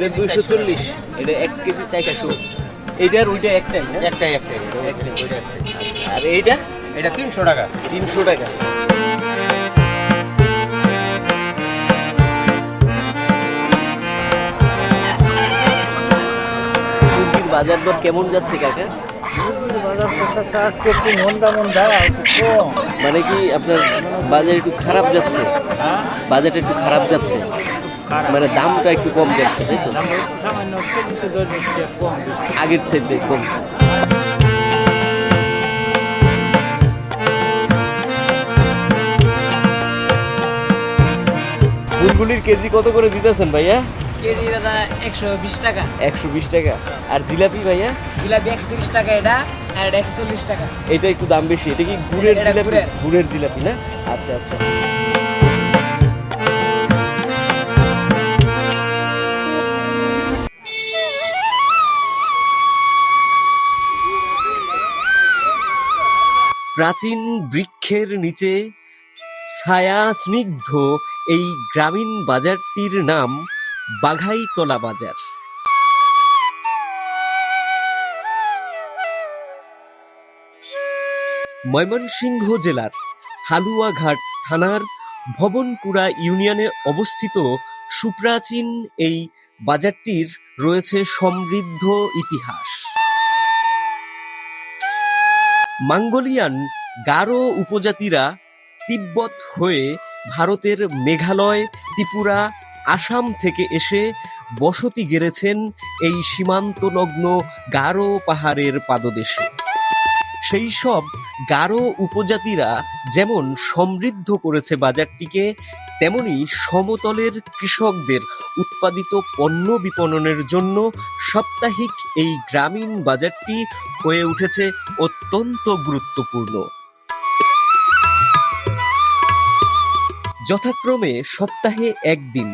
এটা দুইশো চল্লিশ এটা এক কেজি চারশো। এইটার ওইটা একটাই না একটাই একটাই একটাই। একটাই। আচ্ছা, আর এইটা? এটা তিনশো টাকা। তিনশো টাকা। বাজার দর কেমন যাচ্ছে কাকা? মানে কি আপনার বাজার একটু খারাপ যাচ্ছে? হ্যাঁ? বাজারটা একটু খারাপ যাচ্ছে? মানে দামটা একটু কম যাচ্ছে তাই তো? কম আগের চাইতে কমছে ফুলগুলির কেজি কত করে দিতেছেন ভাইয়া? কেজি দাদা একশো বিশ টাকা। একশো বিশ টাকা। আর জিলাপি ভাইয়া? জিলাপি একত্রিশ টাকা এটা আর একশো চল্লিশ টাকা। এটা একটু দাম বেশি। এটা কি গুড়ের জিলাপি। গুড়ের জিলাপি না? আচ্ছা আচ্ছা। প্রাচীন বৃক্ষের নিচে ছায়া স্নিগ্ধ এই গ্রামীণ বাজারটির নাম বাঘাইতলা বাজার। ময়মনসিংহ জেলার হালুয়াঘাট থানার ভবনকুড়া ইউনিয়নে অবস্থিত সুপ্রাচীন এই বাজারটির রয়েছে সমৃদ্ধ ইতিহাস। মাঙ্গলিয়ান গারো উপজাতিরা তিব্বত হয়ে ভারতের মেঘালয়, ত্রিপুরা, আসাম থেকে এসে বসতি গেড়েছেন এই সীমান্তলগ্ন গারো পাহাড়ের পাদদেশে। সেই সব গারো উপজাতিরা যেমন সমৃদ্ধ করেছে বাজারটিকে, তেমনি সমতলের কৃষকদের উৎপাদিত পণ্য বিপণনের জন্য সাপ্তাহিক এই গ্রামীণ বাজারটি হয়ে উঠেছে অত্যন্ত গুরুত্বপূর্ণ। যথাক্রমে সপ্তাহে একদিন,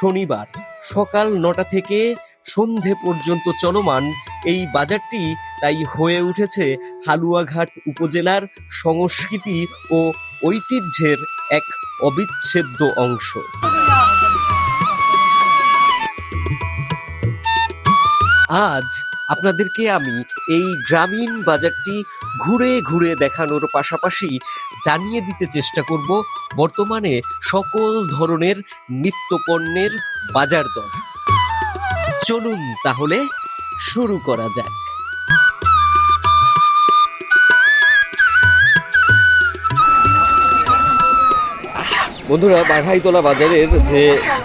শনিবার সকাল নটা থেকে সন্ধে পর্যন্ত চলমান এই বাজারটি তাই হয়ে উঠেছে হালুয়াঘাট উপজেলার সংস্কৃতি ও ঐতিহ্যের এক অবিচ্ছেদ্য অংশ। আজ আপনাদেরকে আমি এই গ্রামীণ বাজারটি ঘুরে ঘুরে দেখানোর পাশাপাশি জানিয়ে দিতে চেষ্টা করব বর্তমানে সকল ধরনের নিত্যপণ্যের বাজার দর। চলুন তাহলে শুরু করা যাক। বন্ধুরা, বাঘাইতলা বাজারের যে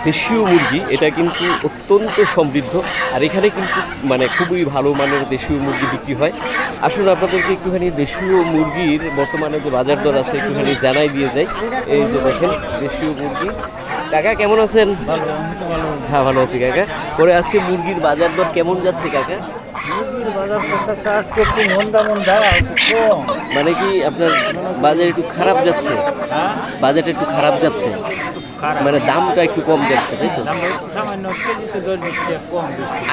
দেশীয় মুরগি, এটা কিন্তু অত্যন্ত সমৃদ্ধ। আর এখানে কিন্তু মানে খুবই ভালো মানের দেশীয় মুরগি বিক্রি হয়। আসুন আপনাদেরকে একটুখানি দেশীয় মুরগির বর্তমানে যে বাজার দর আছে, একটুখানি জানাই দিয়ে যাই। এই যে দেখেন, দেশীয় মুরগি। কাকা কেমন আছেন? হ্যাঁ ভালো আছি কাকা। পরে আজকে মুরগির বাজার দর কেমন যাচ্ছে কাকা? মুরগির বাজার আজকে একটু মন্দা মন্দা মানে কি আপনার বাজার একটু খারাপ যাচ্ছে? হ্যাঁ? বাজারটা একটু খারাপ যাচ্ছে? মানে দামটা একটু কম যাচ্ছে তাই তো?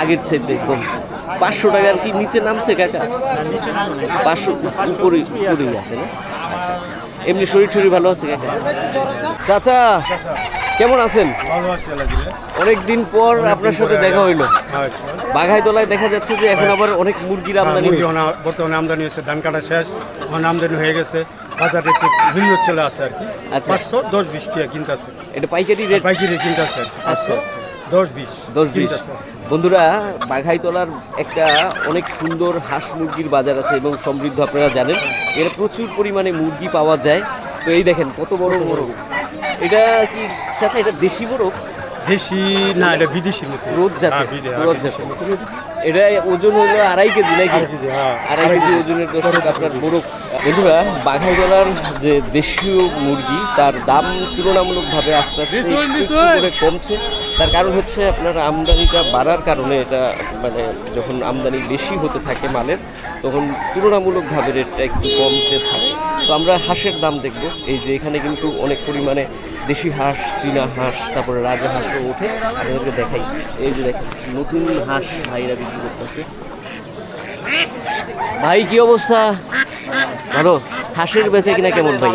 আগের চাইতে কমছে। পাঁচশো টাকার কি নিচে নামছে কাকা? পাঁচশো উপরে আছে। উপরেই আছে না? আচ্ছা আচ্ছা। এমনি শরীর টরীর ভালো আছে কাকা চাচা আচ্ছা, কেমন আছেন? অনেক দিন পর আপনার সাথে দেখা হইল। বাঘাই বাঘাইতলায় দেখা যাচ্ছে যে এখন আবার অনেক মুরগির আমদানি মুরগি হচ্ছে। অনা- বর্তমানে আমদানি হয়েছে ধান কাটা শেষ এখন আমদানি হয়ে গেছে বাজারে একটু ভিন্ন চলে আছে আর কি। আচ্ছা। পাঁচশো দশ বিশ টাকা কিনতে আছে। এটা পাইকারি পাইকারি কিনতে আছে পাঁচশো দশ বিশ দশ বিশ। বন্ধুরা বাঘাইতলার একটা অনেক সুন্দর হাঁস মুরগির বাজার আছে এবং সমৃদ্ধ আপনারা জানেন। এর প্রচুর পরিমাণে মুরগি পাওয়া যায়। তো এই দেখেন কত বড় বড় এটা কি চাচা এটা দেশি মোরগ? দেশি না এটা বিদেশির মতো। রোদ জাতের, হ্যাঁ, হ্যাঁ, রোদ জাতের। এটা ওজন হলো আড়াই কেজি নাকি? আড়াই কেজি, হ্যাঁ। ওজনের দর্শক আপনার মোরগ। বন্ধুরা বাঘাইতলার যে দেশীয় মুরগি তার দাম তুলনামূলকভাবে আস্তে আস্তে কমছে। তার কারণ হচ্ছে আপনার আমদানিটা বাড়ার কারণে এটা মানে যখন আমদানি বেশি হতে থাকে মালের তখন তুলনামূলকভাবে রেটটা একটু কমতে থাকে। তো আমরা হাঁসের দাম দেখব। এই যে এখানে কিন্তু অনেক পরিমাণে দেশি হাঁস চীনা হাঁস তারপরে রাজা হাঁসও ওঠে। আপনাদেরকে দেখাই। এই যে দেখেন নতুন হাঁস ভাইরা বিক্রি করতেছে। ভাই কি অবস্থা? ভালো? হাঁসের বেচে কিনা কেমন ভাই?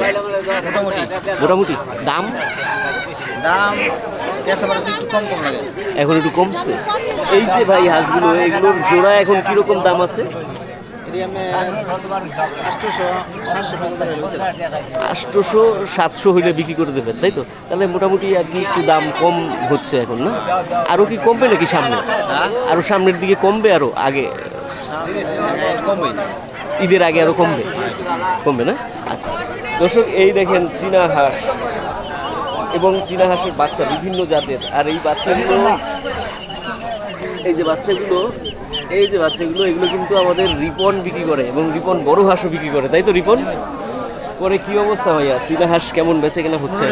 মোটামুটি। মোটামুটি। দাম? দাম একটু কম কম লাগে। এখন একটু কমছে? এই যে ভাই হাঁসগুলো এগুলোর জোড়া এখন কীরকম দাম আছে? আষ্টশো সাতশো হইলে বিক্রি করে দেবেন তাই তো? তাহলে মোটামুটি আর কি একটু দাম কম হচ্ছে এখন না? আরও কি কমবে নাকি সামনে? আরও সামনের দিকে কমবে আরও আগে ঈদের আগে আরও কমবে? কমবে না? আচ্ছা। দর্শক এই দেখেন চীনা হাঁস। এবং চীনা হাঁসের বাচ্চা বিভিন্ন জাতের। আর এই বাচ্চাগুলো এই যে বাচ্চাগুলো এই যে বাচ্চাগুলো এগুলো কিন্তু আমাদের রিপন বিক্রি করে এবং রিপন বড় হাঁসও বিক্রি করে। তাই তো রিপন? পরে কি অবস্থা ভাইয়া? চীনা হাঁস কেমন বেচে কেনা হচ্ছে?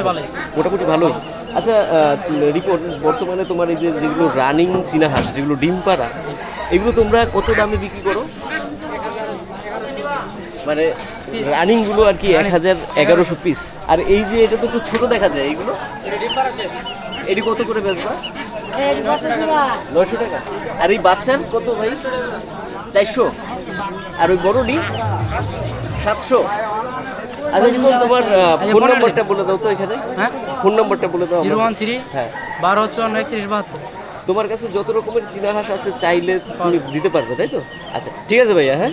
মোটামুটি ভালোই। আচ্ছা রিপন বর্তমানে তোমার এই যে যেগুলো রানিং চীনা হাঁস যেগুলো ডিম পাড়া এগুলো তোমরা কত দামে বিক্রি করো? মানে রানিংগুলো আর কি এক হাজার এগারোশো পিস আর এই যে এটা তো একটু ছোট দেখা যায় এইগুলো? এটি কত করে বেচবা? নয়শো টাকা। আর এই বাচ্চার কত ভাই? চারশো। আর ওই বড় ডিম? সাতশো। আচ্ছা জীবন তোমার ফোন নম্বরটা বলে দাও তো এখানে। হ্যাঁ? ফোন নম্বরটা বলে দাও জিরো ওয়ান থ্রি হ্যাঁ। বারো চুয়ান্ন একত্রিশ বাহাত্তর। তোমার কাছে যত রকমের চীনা হাঁস আছে চাইলে তুমি দিতে পারবে তাই তো? আচ্ছা ঠিক আছে ভাইয়া হ্যাঁ?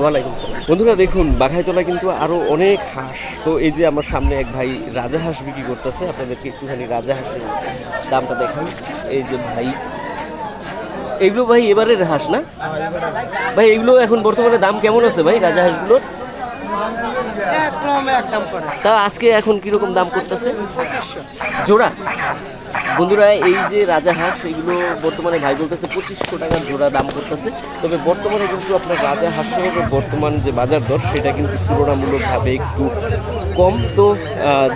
ওয়ালাইকুম সালাম। বন্ধুরা দেখুন বাঘাইতলা কিন্তু আরও অনেক হাঁস। তো এই যে আমার সামনে এক ভাই রাজা হাঁস বিক্রি করতেছে আপনাদেরকে একটুখানি রাজা হাঁসের দামটা দেখাই। এই যে ভাই এগুলো ভাই এবারের হাঁস না? ভাই এগুলো এখন বর্তমানে দাম কেমন আছে ভাই রাজা হাঁসগুলোর? একদম একদম করে। তা আজকে এখন কীরকম দাম করতেছে? জোড়া? বন্ধুরা, এই যে রাজা হাঁস, এগুলো বর্তমানে ভাই বলতেছে পঁচিশশো টাকার জোড়া দাম করতেছে। তবে বর্তমানে কিন্তু আপনার রাজা হাঁসের বর্তমান যে বাজার দর, সেটা কিন্তু তুলনামূলকভাবে একটু কম। তো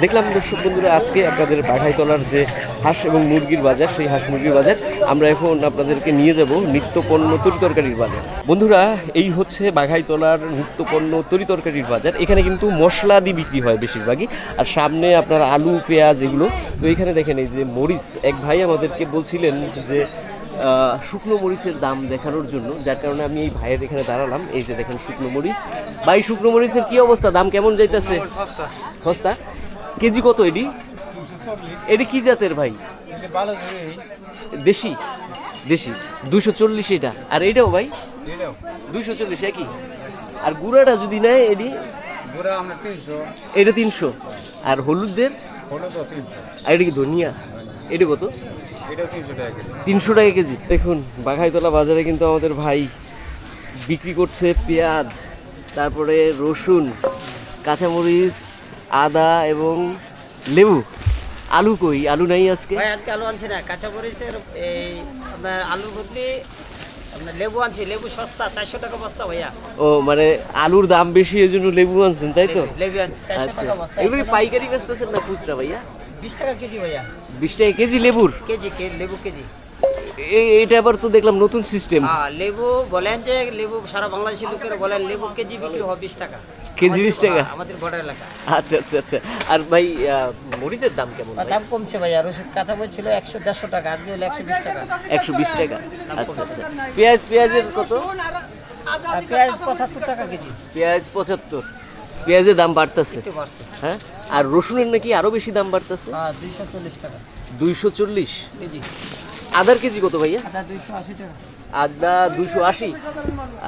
দেখলাম দর্শক বন্ধুরা, আজকে আপনাদের বাঘাইতলার যে হাঁস এবং মুরগির বাজার, সেই হাঁস মুরগির বাজার, আমরা এখন আপনাদেরকে নিয়ে যাব নিত্য পণ্য তরি তরকারির বাজার। বন্ধুরা, এই হচ্ছে বাঘাইতলার নিত্য পণ্য তরি তরকারির বাজার। এখানে কিন্তু মশলা দিয়ে বিক্রি হয় বেশিরভাগই। আর সামনে আপনার আলু, পেঁয়াজ, এগুলো। তো এখানে দেখেন এই যে মরিচ এক ভাই আমাদেরকে বলছিলেন যে শুকনো মরিচের দাম দেখানোর জন্য যার কারণে আমি এই ভাইয়ের এখানে দাঁড়ালাম। এই যে দেখেন শুকনো মরিচ। ভাই শুকনো মরিচের কি অবস্থা? দাম কেমন যাইতেছে? সস্তা। কেজি কত এডি এডি কি জাতের ভাই? দেশি। দেশি? দুশো। চল্লিশ এটা। আর এটাও ভাই? দুইশো চল্লিশ একই? আর গুঁড়াটা যদি নেয় এডি এটা তিনশো। আর হলুদের? আর এটা কি ধনিয়া? এটা কত? তিনশো টাকা কেজি। দেখুন বাঘাইতলা বাজারে কিন্তু আমাদের ভাই বিক্রি করছে পেঁয়াজ তারপরে রসুন কাঁচামরিচ আদা এবং লেবু। আলু কই? আলু নাই আজকে? আজকে আলু আনছি না। কাঁচা মরিচের এই আপনার আলুর বদলি লেবু আনছি। লেবু সস্তা চারশো টাকা বস্তা ভাইয়া। ও মানে আলুর দাম বেশি এই জন্য লেবু আনছেন তাই তো? লেবু আনছি চারশো আচ্ছা। টাকা বস্তা। এগুলো পাইকারি বেচতেছেন না খুচরা ভাইয়া? বিশ টাকা কেজি ভাইয়া। বিশ টাকা কেজি লেবুর? কেজি কে লেবু কেজি। এটা আবার তো দেখলাম নতুন সিস্টেম। হ্যাঁ লেবু বলেন যে লেবু সারা বাংলাদেশি লোকের বলেন লেবু কেজি বিক্রি হয় বিশ টাকা। কেজি 20 টাকা? আমাদের বর্ডার এলাকা। আচ্ছা আচ্ছা আচ্ছা। আর ভাই মরিচের দাম কেমন আর দাম কমছে ভাইয়া রসুন কাঁচা মরিচ ছিল একশো দেড়শো টাকা আজকে হলো একশো বিশ টাকা। একশো বিশ টাকা। আচ্ছা আচ্ছা। পেঁয়াজ পেঁয়াজের কত? আর পেঁয়াজ পঁচাত্তর টাকা কেজি। পেঁয়াজ পঁচাত্তর। পেঁয়াজের দাম বাড়তেছে। হ্যাঁ? আর রসুনের নাকি আরও বেশি দাম বাড়তেছে? হ্যাঁ দুইশো চল্লিশ টাকা। দুইশো চল্লিশ? কেজি আদার কেজি কত ভাইয়া? আদা দুইশো আশি টাকা। আদা দুইশো আশি?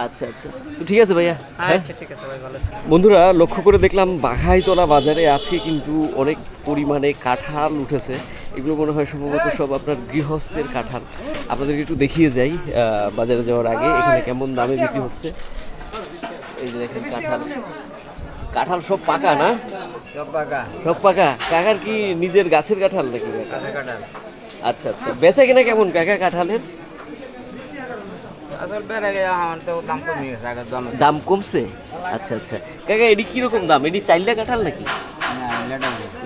আচ্ছা আচ্ছা। তো ঠিক আছে ভাইয়া হ্যাঁ? আচ্ছা ঠিক আছে ভাই ভালো বন্ধুরা লক্ষ্য করে দেখলাম বাঘাইতলা বাজারে আছে কিন্তু অনেক পরিমাণে কাঁঠাল উঠেছে। এগুলো মনে হয় সম্ভবত সব আপনার গৃহস্থের কাঁঠাল। আপনাদেরকে একটু দেখিয়ে যাই বাজারে যাওয়ার আগে এখানে কেমন দামে বিক্রি হচ্ছে। এই যে দেখেন কাঁঠাল। কাঁঠাল সব পাকা না? সব পাকা। কাকার কি নিজের গাছের কাঁঠাল নাকি কাঁঠাল। আচ্ছা আচ্ছা। বেচা কিনা কেমন কাকা কাঁঠালের? দাম কমছে? আচ্ছা আচ্ছা। কাকা এটি কীরকম দাম? এটি চাইলে কাঁঠাল নাকি?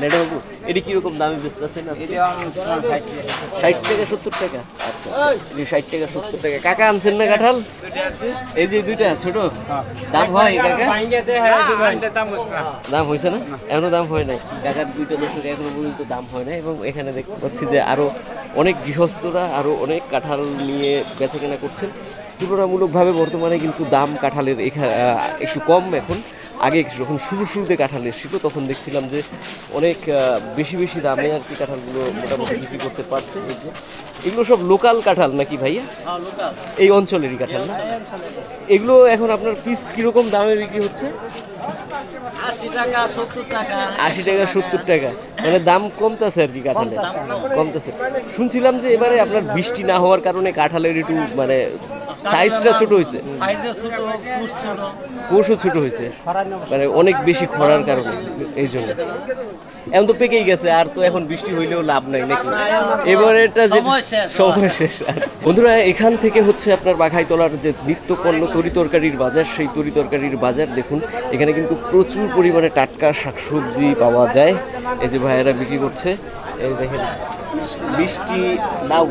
লেডা বাবু এটি কীরকম দামে বেচতেছেন ষাট টাকা। সত্তর টাকা। আচ্ছা। এটি ষাট টাকা সত্তর টাকা। কাকা আনছেন না কাঁঠাল? এই যে দুইটা ছোট? দাম হয় কাকা? দাম হয়েছে না? এখনও দাম হয় নাই। কাকার দুইটা দশক এখনও পর্যন্ত দাম হয় না এবং এখানে দেখতে পাচ্ছি যে আরও অনেক গৃহস্থরা আরও অনেক কাঁঠাল নিয়ে বেচা কেনা করছেন। তুলনামূলকভাবে বর্তমানে কিন্তু দাম কাঁঠালের একটু কম এখন। আগে যখন শুরু শুরুতে কাঁঠাল এসেছিল তখন দেখছিলাম যে অনেক বেশি বেশি দামে আর কি কাঁঠালগুলো মোটামুটি বিক্রি করতে পারছে। এই যে এগুলো সব লোকাল কাঁঠাল নাকি ভাইয়া? এই অঞ্চলেরই কাঁঠাল না? এগুলো এখন আপনার পিস কীরকম দামে বিক্রি হচ্ছে? আশি টাকা সত্তর টাকা। আশি টাকা সত্তর টাকা। মানে দাম কমতেছে আর কি কাঁঠালের। কমতেছে। শুনছিলাম যে এবারে আপনার বৃষ্টি না হওয়ার কারণে কাঁঠালের একটু মানে সাইজটা ছোট হয়েছে। কোষও ছোট হয়েছে। মানে অনেক বেশি খরার কারণে এই জন্য। এখন তো পেকেই গেছে আর তো এখন বৃষ্টি হইলেও লাভ নাই নাকি? এবারে এটা যে সময় শেষ। বন্ধুরা এখান থেকে হচ্ছে আপনার বাঘাইতলার যে নিত্য পণ্য তরি তরকারির বাজার সেই তরি তরকারির বাজার দেখুন। এখানে কিন্তু প্রচুর পরিমাণে টাটকা শাকসবজি পাওয়া যায়। এই যে ভাইয়েরা বিক্রি করছে এই দেখেন মিষ্টি লাউ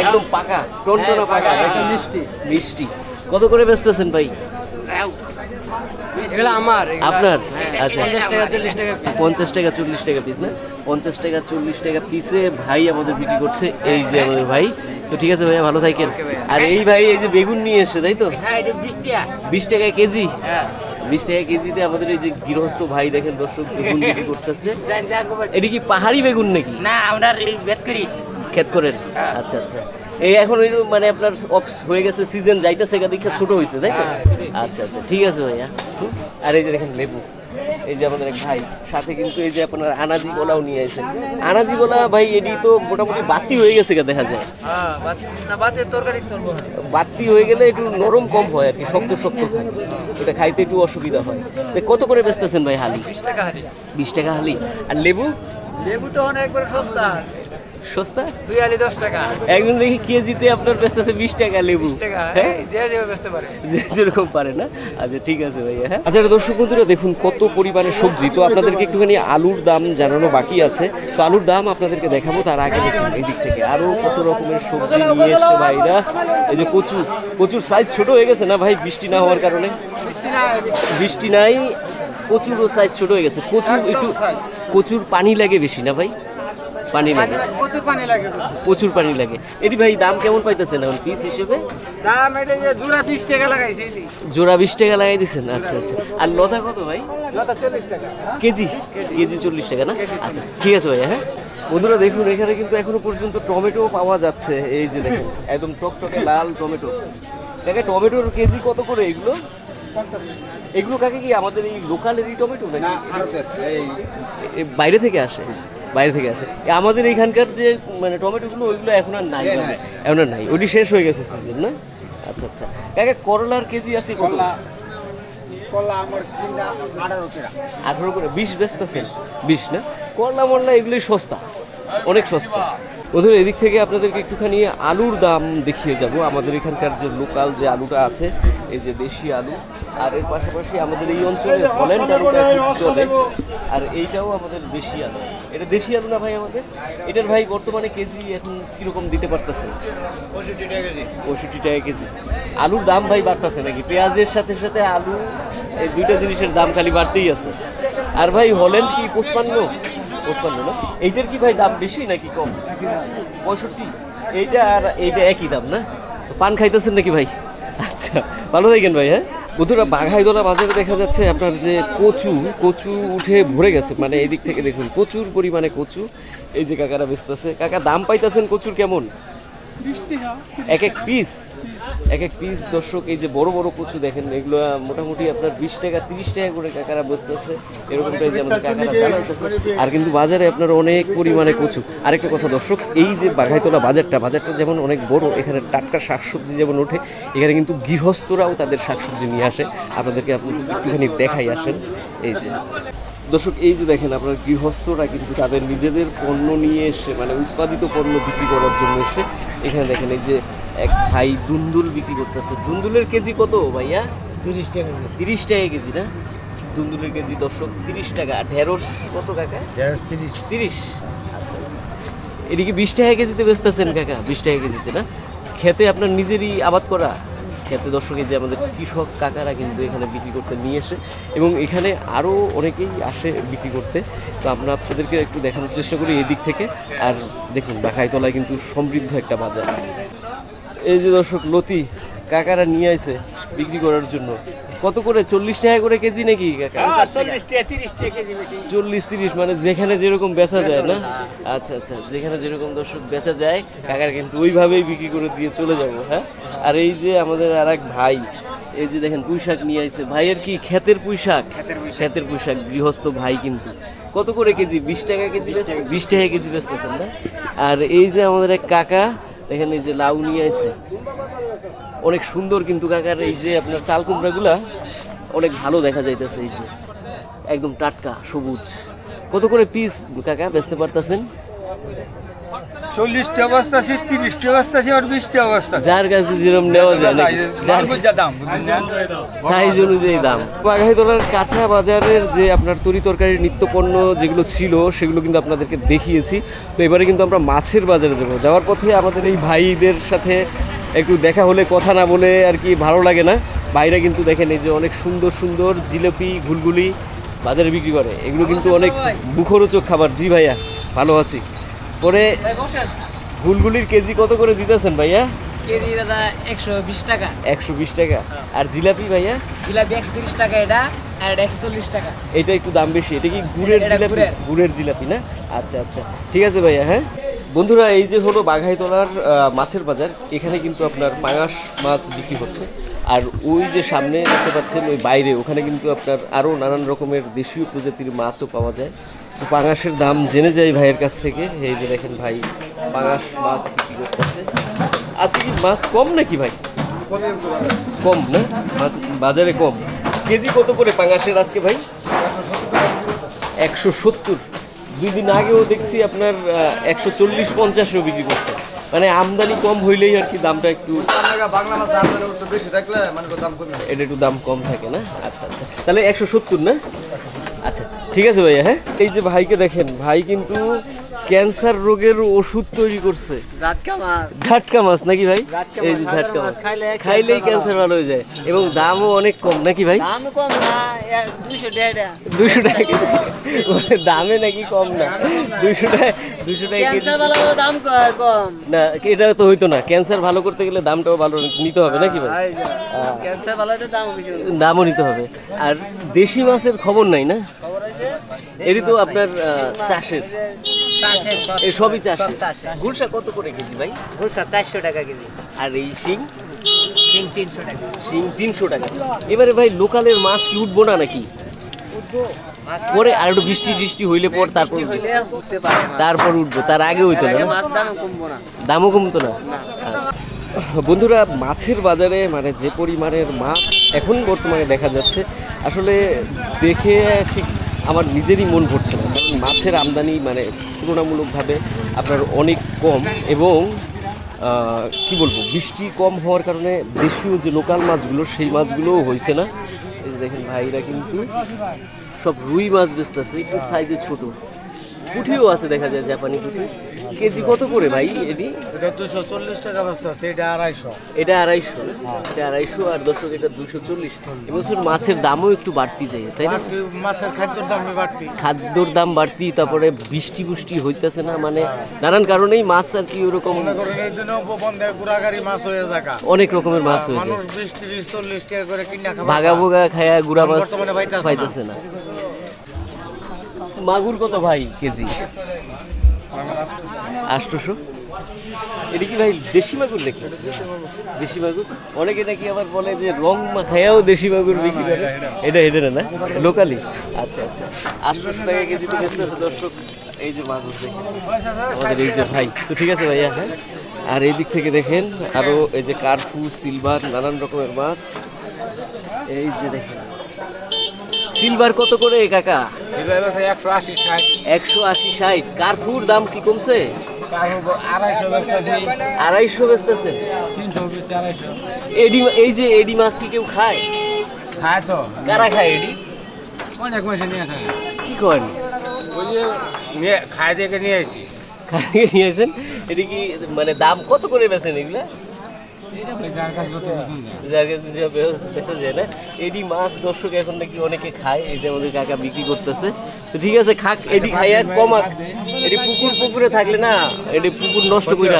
একদম পাকা টনটনা পাকা একদম মিষ্টি। মিষ্টি। কত করে বেচতেছেন ভাই? এগুলো আমার আপনার? আচ্ছা। পঞ্চাশ টাকা চল্লিশ টাকা পঞ্চাশ টাকা চল্লিশ টাকা পিস না? পঞ্চাশ টাকা চল্লিশ টাকা পিসে ভাই আমাদের বিক্রি করছে এই যে আমাদের ভাই। তো ঠিক আছে ভাইয়া ভালো থাকেন। আর এই ভাই এই যে বেগুন নিয়ে এসছে তাই তো? হ্যাঁ বিশ টাকা কেজি? হ্যাঁ। বিশ টাকা কেজিতে আমাদের এই যে গৃহস্থ ভাই দেখেন দর্শক বেগুন বিক্রি করতেছে। এটা কি পাহাড়ি বেগুন নাকি? না আমরা বেদ ক্ষেত করেন। আচ্ছা আচ্ছা। এই এখন মানে আপনার অফ হয়ে গেছে সিজন যাইতেছে গা দেখে ছোট হয়েছে তাই তো? আচ্ছা আচ্ছা ঠিক আছে ভাইয়া। আর এই যে দেখেন লেবু এই যে আমাদের এক ভাই সাথে কিন্তু এই যে আপনার আনাজি গোলাও নিয়ে আসেন আনাজি গোলা ভাই এটি তো মোটামুটি বাতি হয়ে গেছে দেখা যায়। হ্যাঁ না বাতে হয়ে গেলে একটু নরম কম হয় আর কি শক্ত শক্ত হয়। ওটা খাইতে একটু অসুবিধা হয়। তো কত করে বেচতেছেন ভাই হালি? বিশ টাকা হালি। বিশ টাকা হালি। আর লেবু? লেবু তো অনেক সস্তা। সস্তা? দুই আলি দশ টাকা। একদম দেখি কেজিতে আপনার বেচতেছে বিশ টাকা লেবু। হ্যাঁ? যে যে বেচতে পারে। যে যেরকম পারে না? আচ্ছা ঠিক আছে ভাইয়া হ্যাঁ? আচ্ছা দর্শক বন্ধুরা দেখুন কত পরিমাণের সবজি। তো আপনাদেরকে একটুখানি আলুর দাম জানানো বাকি আছে। তো আলুর দাম আপনাদেরকে দেখাবো তার আগে দেখুন এই দিক থেকে আরও কত রকমের সবজি নিয়ে এসছে ভাইরা। এই যে কচু কচুর সাইজ ছোট হয়ে গেছে না ভাই? বৃষ্টি না হওয়ার কারণে? বৃষ্টি নাই কচুরও সাইজ ছোট হয়ে গেছে। কচুর একটু কচুর পানি লাগে বেশি না ভাই? পানি লাগে? প্রচুর পানি লাগে প্রচুর। পানি লাগে। এটি ভাই দাম কেমন পাইতেছেন এখন পিস হিসেবে? দাম এটা যে জোড়া বিশ টাকা লাগাইছে জোড়া বিশ টাকা লাগাই দিচ্ছেন আচ্ছা আচ্ছা। আর লতা কত ভাই? লতা চল্লিশ টাকা। কেজি? কেজি। চল্লিশ টাকা না? আচ্ছা ঠিক আছে ভাইয়া হ্যাঁ? বন্ধুরা দেখুন এখানে কিন্তু এখনও পর্যন্ত টমেটো পাওয়া যাচ্ছে। এই যে দেখুন একদম টকটকে লাল টমেটো। কাকে টমেটোর কেজি কত করে এগুলো? এগুলো কাকে কি আমাদের এই লোকালেরই টমেটো নাকি? এ- বাইরে থেকে আসে? বাইরে থেকে আসে। আমাদের এখানকার যে মানে টমেটোগুলো ওইগুলো এখন আর নাই এখন আর নাই। ওটি শেষ হয়ে গেছে সিজন না? আচ্ছা আচ্ছা। কাকে করলার কেজি আছে কত? কিনা আঠারো করে বিশ বেচতেছেন বিশ না? করলা মরলা এগুলোই সস্তা। অনেক সস্তা। বন্ধুরা এদিক থেকে আপনাদেরকে একটুখানি আলুর দাম দেখিয়ে যাব। আমাদের এখানকার যে লোকাল যে আলুটা আছে এই যে দেশি আলু আর এর পাশাপাশি আমাদের এই অঞ্চলে হল্যান্ড আলুটা চলে। আর এইটাও আমাদের দেশি আলু। এটা দেশি আলু না ভাই আমাদের। এটার ভাই বর্তমানে কেজি এখন কীরকম দিতে পারতেছে? পঁয়ষট্টি টাকা কেজি। পঁয়ষট্টি টাকা কেজি। আলুর দাম ভাই বাড়তেছে নাকি? পেঁয়াজের সাথে সাথে আলু এই দুইটা জিনিসের দাম খালি বাড়তেই আছে। আর ভাই হল্যান্ড কি পঁচপান্ন? পঁচপান্ন না? এইটার কি ভাই দাম বেশি নাকি কম? পঁয়ষট্টি। এইটা আর এইটা একই দাম না? পান খাইতেছেন নাকি ভাই? আচ্ছা ভালো থাকেন ভাই হ্যাঁ? বন্ধুরা বাঘাইদোলা বাজারে দেখা যাচ্ছে আপনার যে কচু কচু উঠে ভরে গেছে। মানে এই দিক থেকে দেখুন, প্রচুর পরিমাণে কচু। এই যে কাকারা বেচতেছে কাকা, দাম পাইতেছেন কচুর কেমন? এক এক পিস এক এক পিস দর্শক এই যে বড় বড় কচু দেখেন এগুলো মোটামুটি আপনার বিশ টাকা তিরিশ টাকা করে কাকারা বসতেছে। এরকমটাই যে আমাদের কাকারা জানাইতেছে আর কিন্তু বাজারে আপনার অনেক পরিমাণে কচু। আরেকটা কথা দর্শক এই যে বাঘাইতলা বাজারটা বাজারটা যেমন অনেক বড় এখানে টাটকা শাকসবজি যেমন ওঠে এখানে কিন্তু গৃহস্থরাও তাদের শাকসবজি নিয়ে আসে। আপনাদেরকে আপনি একটুখানি দেখাই আসেন। এই যে দর্শক এই যে দেখেন আপনার গৃহস্থরা কিন্তু তাদের নিজেদের পণ্য নিয়ে এসে মানে উৎপাদিত পণ্য বিক্রি করার জন্য এসে এখানে দেখেন এই যে এক ভাই দুন্দুল বিক্রি করতেছে। দুন্দুলের কেজি কত ভাইয়া? তিরিশ টাকা তিরিশ টাকা কেজি না? দুন্দুলের কেজি দর্শক তিরিশ টাকা। ঢেঁড়স কত কাকা? ঢেঁড়স তিরিশ। তিরিশ। আচ্ছা আচ্ছা। এদিকে বিশ টাকা কেজিতে বেচতেছেন কাকা? বিশ টাকা কেজিতে না? খেতে আপনার নিজেরই আবাদ করা? খেতে দর্শকে যে আমাদের কৃষক কাকারা কিন্তু এখানে বিক্রি করতে নিয়ে আসে এবং এখানে আরও অনেকেই আসে বিক্রি করতে। তো আমরা আপনাদেরকে একটু দেখানোর চেষ্টা করি এই দিক থেকে। আর দেখুন ডাকাইতলায় কিন্তু সমৃদ্ধ একটা বাজার। এই যে দর্শক লতি কাকারা নিয়ে আসে বিক্রি করার জন্য। কত করে? চল্লিশ টাকা করে কেজি নাকি কাকা? চল্লিশ তিরিশ চল্লিশ মানে যেখানে যেরকম বেচা যায় না? আচ্ছা আচ্ছা যেখানে যেরকম দর্শক বেচা যায় কাকার কিন্তু ওইভাবেই বিক্রি করে দিয়ে চলে যাব হ্যাঁ? আর এই যে আমাদের আর এক ভাই এই যে দেখেন পুঁই শাক নিয়ে আইছে। ভাইয়ের কি ক্ষেতের পুঁই শাক ক্ষেতের পুঁই শাক গৃহস্থ ভাই কিন্তু। কত করে কেজি? বিশ টাকা কেজি বেচ- বিশ টাকা কেজি বেচতেছেন না? আর এই যে আমাদের এক কাকা দেখেন এই যে লাউ নিয়ে আইছে। অনেক সুন্দর কিন্তু কাকার এই যে আপনার চাল কুমড়াগুলা অনেক ভালো দেখা যাইতেছে এই যে। একদম টাটকা সবুজ। কত করে পিস কাকা বেচতে পারতেছেন? চল্লিশটা অবস্থা আছে তিরিশটা অবস্থা আছে আর বিশটা অবস্থা আছে। যার কাছে যেরকম নেওয়া যায় যা দাম বুঝলেন না? সাইজ অনুযায়ী দাম। বাঘাইতলার কাঁচা বাজারের যে আপনার তরি তরকারির নিত্য পণ্য যেগুলো ছিল সেগুলো কিন্তু আপনাদেরকে দেখিয়েছি। তো এবারে কিন্তু আমরা মাছের বাজারে যাব। যাওয়ার পথে আমাদের এই ভাইদের সাথে একটু দেখা হলে কথা না বলে আর কি ভালো লাগে না। ভাইরা কিন্তু দেখেন এই যে অনেক সুন্দর সুন্দর জিলিপি ঘুলগুলি বাজারে বিক্রি করে। এগুলো কিন্তু অনেক মুখরোচক খাবার। জি ভাইয়া ভালো আছি। পরে ঘুলগুলির কেজি কত করে দিতেছেন ভাইয়া? কেজি দাদা একশো বিশ টাকা। একশো বিশ টাকা। আর জিলাপি ভাইয়া? জিলাপি একশো তিরিশ টাকা এটা আর এটা একশো চল্লিশ টাকা। এটা একটু দাম বেশি। এটা কি গুড়ের জিলাপি? গুড়ের। জিলাপি না? আচ্ছা আচ্ছা। ঠিক আছে ভাইয়া হ্যাঁ? বন্ধুরা এই যে হলো বাঘাইতলার মাছের বাজার এখানে কিন্তু আপনার পাঙাশ মাছ বিক্রি হচ্ছে। আর ওই যে সামনে দেখতে পাচ্ছেন ওই বাইরে ওখানে কিন্তু আপনার আরও নানান রকমের দেশীয় প্রজাতির মাছও পাওয়া যায়। পাঙাশের দাম জেনে যাই ভাইয়ের কাছ থেকে। এই যে দেখেন ভাই পাঙাশ মাছ বিক্রি করতেছে। আজকে কি মাছ কম নাকি ভাই? কম না? মাছ বাজারে কম। কেজি কত করে পাঙাশের আজকে ভাই? একশো সত্তর। দুই দিন আগেও দেখছি আপনার একশো চল্লিশ পঞ্চাশেও বিক্রি করছে। মানে আমদানি কম হইলেই আর কি দামটা একটু মানে এটা একটু দাম কম থাকে না? আচ্ছা আচ্ছা। তাহলে একশো সত্তর না? আচ্ছা ঠিক আছে ভাইয়া হ্যাঁ? এই যে ভাইকে দেখেন ভাই কিন্তু ক্যান্সার রোগের ওষুধ তৈরি করছে। মাছ। ঝাটকা মাছ নাকি ভাই? এই যে ঝাটকা মাছ খাইলেই ক্যান্সার ভালো হয়ে যায়। এবং দামও অনেক কম নাকি ভাই? দাম কম না দুইশো টাকা দুশো টাকা দামে নাকি কম না। দুশো টাকা দুশো টাকা ক্যান্সার ভালো দাম কম। না এটা তো হইতো না। ক্যান্সার ভালো করতে গেলে দামটাও ভালো নিতে হবে নাকি ভাই? ক্যান্সার ভালো হতে দাম দামও নিতে হবে। আর দেশি মাছের খবর নাই না? খবর আছে এরই তো আপনার চাষের। এই সবই চাষের। গুলশা কত করে কেজি ভাই? ভুলসা চারশো টাকা কেজি। আর এই শিং? তিন তিনশো টাকা। শিং তিনশো টাকা। এবারে ভাই লোকালের মাছ কি উঠবো না নাকি? পরে আর একটু বৃষ্টি টিষ্টি হইলে পর তারপর বৃষ্টি হইলে পারে মাছ। তারপর উঠবো। তার আগে হইতো না? দামও কমতো না। আচ্ছা। বন্ধুরা মাছের বাজারে মানে যে পরিমাণের মাছ এখন বর্তমানে দেখা যাচ্ছে আসলে দেখে ঠিক আমার নিজেরই মন ভরছে না। মাছের আমদানি মানে তুলনামূলকভাবে আপনার অনেক কম এবং কি বলব, বৃষ্টি কম হওয়ার কারণে দেশীয় যে লোকাল মাছগুলো, সেই মাছগুলোও হয়েছে না। এই যে দেখেন ভাইরা কিন্তু সব রুই মাছ বেচতেছে, একটু সাইজে ছোট। পুঁটিও আছে দেখা যায় জাপানি পুঁটি কেজি কত করে ভাই এটি? এটা দুশো চল্লিশ টাকা বস্তা আছে এটা আড়াইশো। এটা আড়াইশো এটা আড়াইশো আর দর্শক এটা দুশো চল্লিশ। এবছর মাছের দামও একটু বাড়তি যায় তাই না? মাছের খাদ্যর দাম বাড়তি। খাদ্যর দাম বাড়তি তারপরে বৃষ্টি বুষ্টি হইতেছে না? মানে নানান কারণেই মাছ আর কি ওরকম হয়ে অনেক রকমের মাছ হয়ে খাবার ভাগা ভোগা খায়া গুড়া মাছ পাইতাছে না। মাগুর কত ভাই কেজি? আষ্টশো এটা কি ভাই দেশি মাগুর নাকি? দেশি মাগুর? অনেকে নাকি আবার বলে যে রং মাখায়াও দেশি মাগুর বিক্রি করে। এটা এটা না। লোকালি? আচ্ছা আচ্ছা। আটশোশো টাকা কেজি তো বেচতে আছে দর্শক। এই যে মাগুর দেখেন। আমাদের এই যে ভাই। তো ঠিক আছে ভাইয়া হ্যাঁ? আর এই দিক থেকে দেখেন আরও এই যে কার্পু সিলভার নানান রকমের মাছ। এই যে দেখেন। সিলভার কত করে কাকা? একশো আশি ষাট। একশো আশি ষাট। কার্পুর দাম কি কমছে? আড়াইশো বেচতেছে। আড়াইশো এডি এই যে এডি মাছ কি কেউ খায়? খায় তো। কারা খায় এডি? অনেক মাসে নিয়ে খায়। কি করেন? ওই যে নিয়ে খায় দেখে নিয়ে আসি খাইয়ে নিয়েছেন এটি কি মানে দাম কত করে বেচেন এগুলা? এডি মাছ দর্শক এখন নাকি অনেকে খায়, এই যে আমাদের কাকা বিক্রি করতেছে। ঠিক আছে, খাক, এডি খাইয়া কমাক। পুকুর পুকুরে থাকলে না পুকুর নষ্ট করে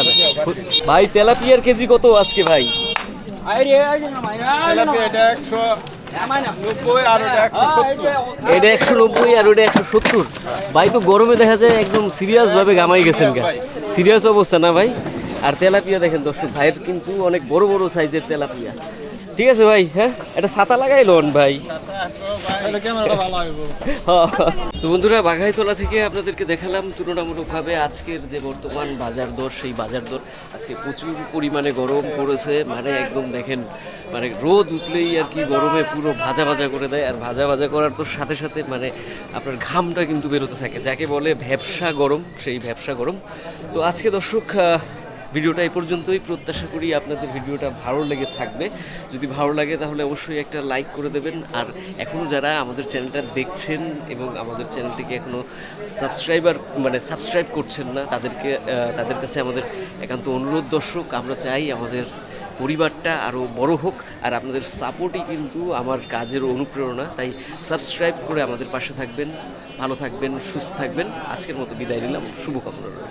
ভাই, তেলাপিয়ার কেজি কত আজকে ভাই? এটা একশো নব্বই আর ওটা একশো সত্তর। ভাই, তো গরমে দেখা যায় একদম সিরিয়াস ভাবে গামাই গেছেন সিরিয়াস অবস্থা না ভাই? আর তেলাপিয়া দেখেন দর্শক, ভাইয়ের কিন্তু অনেক বড় বড় সাইজের তেলাপিয়া। ঠিক আছে ভাই হ্যাঁ? এটা ছাতা লাগাই লোন ভাই। তো বন্ধুরা, বাঘাইতলা থেকে আপনাদেরকে দেখালাম তুলনামূলকভাবে আজকের যে বর্তমান বাজার দর, সেই বাজার দর আজকে প্রচুর পরিমাণে গরম পড়েছে। মানে একদম দেখেন মানে রোদ উঠলেই আর কি গরমে পুরো ভাজা ভাজা করে দেয়। আর ভাজা ভাজা করার তো সাথে সাথে মানে আপনার ঘামটা কিন্তু বেরোতে থাকে। যাকে বলে ভ্যাবসা গরম, সেই ভ্যাবসা গরম। তো আজকে দর্শক ভিডিওটা এই পর্যন্তই। প্রত্যাশা করি আপনাদের ভিডিওটা ভালো লেগে থাকবে। যদি ভালো লাগে তাহলে অবশ্যই একটা লাইক করে দেবেন। আর এখনও যারা আমাদের চ্যানেলটা দেখছেন এবং আমাদের চ্যানেলটিকে এখনও সাবস্ক্রাইবার মানে সাবস্ক্রাইব করছেন না, তাদেরকে তাদের কাছে আমাদের একান্ত অনুরোধ, দর্শক, আমরা চাই আমাদের পরিবারটা আরও বড় হোক। আর আপনাদের সাপোর্টই কিন্তু আমার কাজের অনুপ্রেরণা। তাই সাবস্ক্রাইব করে আমাদের পাশে থাকবেন, ভালো থাকবেন, সুস্থ থাকবেন। আজকের মতো বিদায় নিলাম। শুভকামনা রইল।